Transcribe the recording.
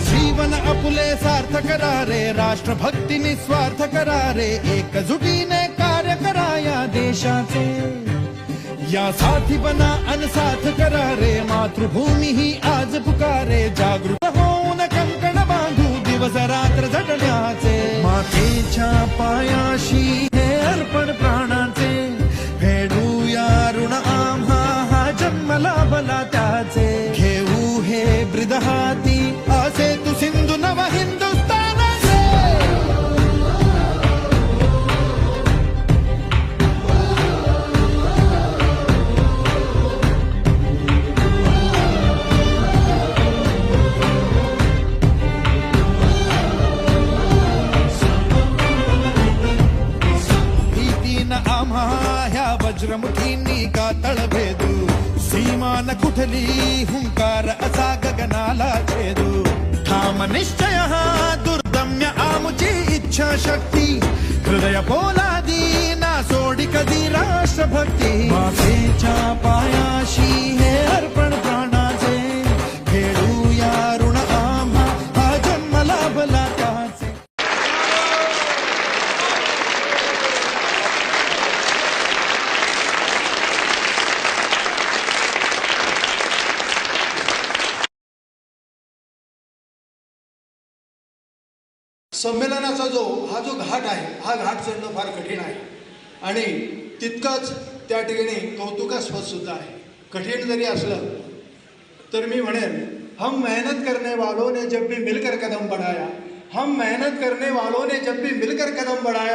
जीवन अपुले करारे राष्ट्र जुटी ने करारे कार्य कराया देशा देशाचे। या साथी बना अनसाथ करारे, मातृभूमि ही आज पुकारे जागृत न कंकण बांधू दिवस रात्र झटण्याचे। मातेच्या पायाशी ವಜ್ರಮುಖೀನಿ ಕಾತಳಬೇದು ಸೀಮಾನ ಕುಠಲಿ ಹುಂಕಾರ ಅಸಾ ಗಗನಾಲ ಛೇದು ಧಾಮ ನಿಶ್ಚಯ ದುರ್ದಮ್ಯ ಆಮುಚಿ ಇಚ್ಛಾ ಶಕ್ತಿ ಹೃದಯ ಪೋಲಾದಿ ನಾ ಸೋಡಿ ಕದಿ ರಾಷ್ಟ್ರಭಕ್ತಿ संमेलनाचा जो हा जो घाट आहे हा घाट चढणं फार कठीण आहे. आणि तितकंच त्या ठिकाणी कौतुकास्पद सुद्धा आहे. कठीण जरी असलं तर मी म्हणेन हम मेहनत करने वालों ने जब भी मिलकर कदम बढ़ाया हम मेहनत करने वालों ने जब भी मिलकर कदम बढ़ाया